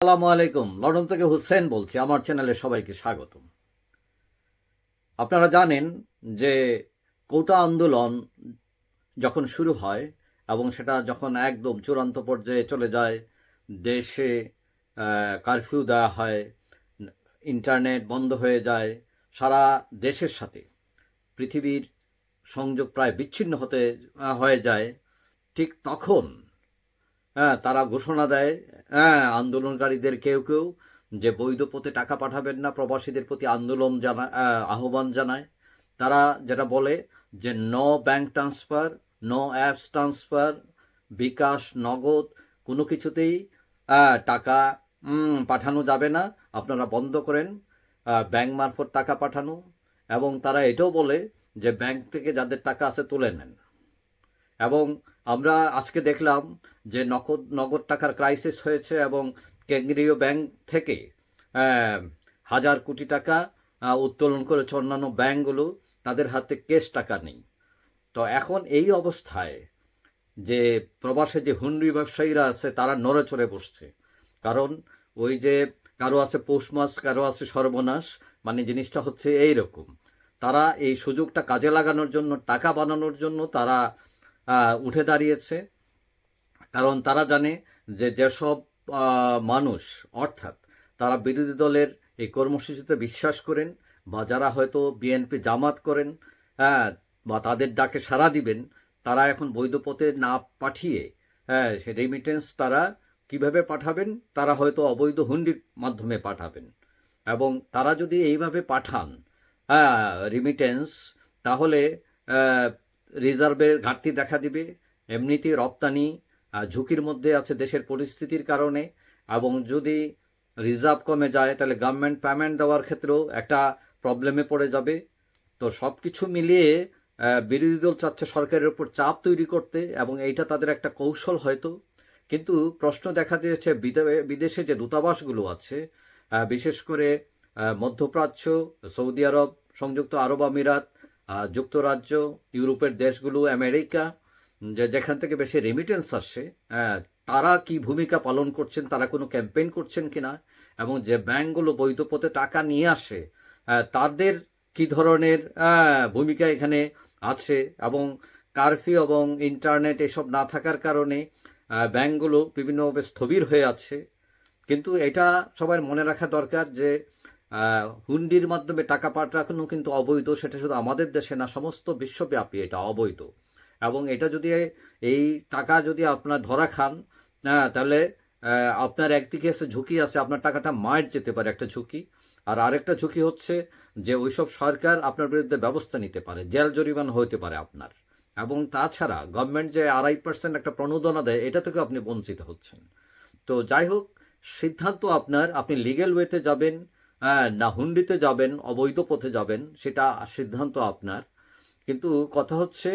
আসসালামু আলাইকুম। লন্ডন থেকে হুসেন বলছি, আমার চ্যানেলে সবাইকে স্বাগতম। আপনারা জানেন যে কোটা আন্দোলন যখন শুরু হয় এবং সেটা যখন একদম চূড়ান্ত পর্যায়ে চলে যায়, দেশে কারফিউ দেওয়া হয় ইন্টারনেট বন্ধ হয়ে যায়, সারা দেশের সাথে পৃথিবীর সংযোগ প্রায় বিচ্ছিন্ন হতে হয়ে যায়, ঠিক তখন হ্যাঁ তারা ঘোষণা দেয় হ্যাঁ আন্দোলনকারীদের কেউ কেউ যে বৈধ পথে টাকা পাঠাবেন না, প্রবাসীদের প্রতি আন্দোলন জানা আহ্বান জানায়। তারা যেটা বলে যে no bank transfer no apps transfer bKash, Nagad, কোনো কিছুতেই টাকা পাঠানো যাবে না। আপনারা বন্ধ করেন ব্যাংক মারফত টাকা পাঠানো। এবং তারা এটাও বলে যে ব্যাংক থেকে যাদের টাকা আছে তুলে নেন। এবং আমরা আজকে দেখলাম যে নগদ নগদ টাকার ক্রাইসিস হয়েছে এবং কেন্দ্রীয় ব্যাংক থেকে হাজার কোটি টাকা উত্তোলন করেছে অন্যান্য ব্যাংকগুলো, তাদের হাতে কেশ টাকা নেই। তো এখন এই অবস্থায় যে প্রবাসে যে হুন্ডি ব্যবসায়ীরা আছে, তারা নড়ে চড়ে বসছে। কারণ ওই যে কারও আছে পৌষ মাস, কারও আছে সর্বনাশ মানে জিনিসটা হচ্ছে এই রকম তারা এই সুযোগটা কাজে লাগানোর জন্য, টাকা বানানোর জন্য তারা উঠে দাঁড়িয়েছে। কারণ তারা জানে যে যেসব মানুষ, অর্থাৎ তারা বিরোধী দলের এই কর্মসূচিতে বিশ্বাস করেন বা যারা হয়তো বিএনপি জামাত করেন হ্যাঁ বা তাদের ডাকে সাড়া দিবেন, তারা এখন বৈধ পথে না পাঠিয়ে হ্যাঁ সে রেমিটেন্স তারা কীভাবে পাঠাবেন? তারা হয়তো অবৈধ হুন্ডির মাধ্যমে পাঠাবেন। এবং তারা যদি এইভাবে পাঠান হ্যাঁ রিমিটেন্স তাহলে রিজার্ভের ঘাটতি দেখা দিবে। এমনিতেই রপ্তানি ঝুঁকির মধ্যে আছে দেশের পরিস্থিতির কারণে। এবং যদি রিজার্ভ কমে যায়, তাহলে গভর্নমেন্ট পেমেন্ট দেওয়ার ক্ষেত্রেও একটা প্রবলেমে পড়ে যাবে। তো সব কিছু মিলিয়ে বিরোধী দল চাচ্ছে সরকারের উপর চাপ তৈরি করতে এবং এইটা তাদের একটা কৌশল হয়তো। কিন্তু প্রশ্ন দেখা দিয়েছে, বিদে- বিদেশে যে দূতাবাসগুলো আছে বিশেষ করে মধ্যপ্রাচ্য, সৌদি আরব, সংযুক্ত আরব আমিরাত যুক্তরাজ্য ইউরোপের দেশগুলো আমেরিকা যেখান থেকে বেশি রেমিটেন্স আসে আহ, তারা কি ভূমিকা পালন করছেন তারা কোনো ক্যাম্পেইন করছেন কিনা এবং যে ব্যাংকগুলো বৈধ পথে টাকা নিয়ে আসে তাদের কি ধরনের ভূমিকা এখানে আছে এবং কারফিউ এবং ইন্টারনেট এসব না থাকার কারণে ব্যাংকগুলো বিভিন্নভাবে স্থবির হয়ে আছে কিন্তু এটা সবার মনে রাখা দরকার যে হুন্ডির মাধ্যমে টাকা পাঠানো কিন্তু অবৈধ, সেটা শুধু আমাদের দেশে না, সমস্ত বিশ্বব্যাপী এটা অবৈধ। এবং এটা যদি এই টাকা যদি আপনার ধরা খান হ্যাঁ তাহলে আপনার একদিকে এসে ঝুঁকি আছে, আপনার টাকাটা মায়ের যেতে পারে একটা ঝুঁকি। আর আরেকটা ঝুঁকি হচ্ছে যে ওইসব সরকার আপনার বিরুদ্ধে ব্যবস্থা নিতে পারে, জেল জরিমানা হতে পারে আপনার। এবং তাছাড়া গভর্নমেন্ট যে আড়াই পার্সেন্ট একটা প্রণোদনা দেয়, এটা থেকেও আপনি বঞ্চিত হচ্ছেন। তো যাই হোক, সিদ্ধান্ত আপনার, আপনি লিগেল ওয়েতে যাবেন না হুন্ডিতে যাবেন, অবৈধ পথে যাবেন, সেটা সিদ্ধান্ত আপনার। কিন্তু কথা হচ্ছে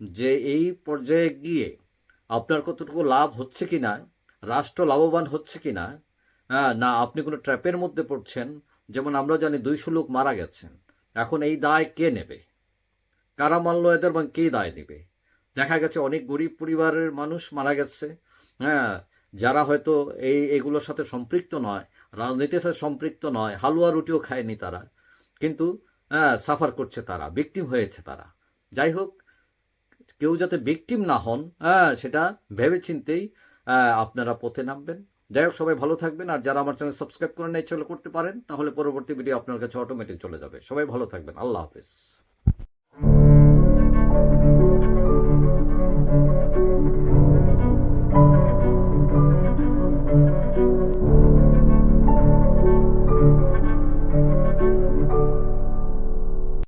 যে এই পর্যায়ে গিয়ে আপনার কতটুকু লাভ হচ্ছে কি না রাষ্ট্র লাভবান হচ্ছে কিনা হ্যাঁ না আপনি কোনো ট্র্যাপের মধ্যে পড়ছেন, যেমন আমরা জানি দুইশো লোক মারা গেছেন, এখন এই দায় কে নেবে? কারা মারলো এদের এবং কে দায় নেবে? দেখা গেছে অনেক গরিব পরিবারের মানুষ মারা গেছে হ্যাঁ যারা হয়তো এই, এগুলোর সাথে সম্পৃক্ত নয় রাজনীতির সাথে সম্পৃক্ত নয়, হালুয়া রুটিও খায়নি তারা। কিন্তু হ্যাঁ সাফার করছে তারা ভিকটিম হয়েছে তারা। যাই হোক, কেউ যাতে ভিকটিম না হন হ্যাঁ সেটা ভেবে চিন্তেই আপনারা পথে নামবেন। যাই হোক, সবাই ভালো থাকবেন, আর যারা আমার চ্যানেল সাবস্ক্রাইব করে নেই, চলে করতে পারেন, তাহলে পরবর্তী ভিডিও আপনার কাছে অটোমেটিক চলে যাবে। সবাই ভালো থাকবেন, আল্লাহ হাফেজ।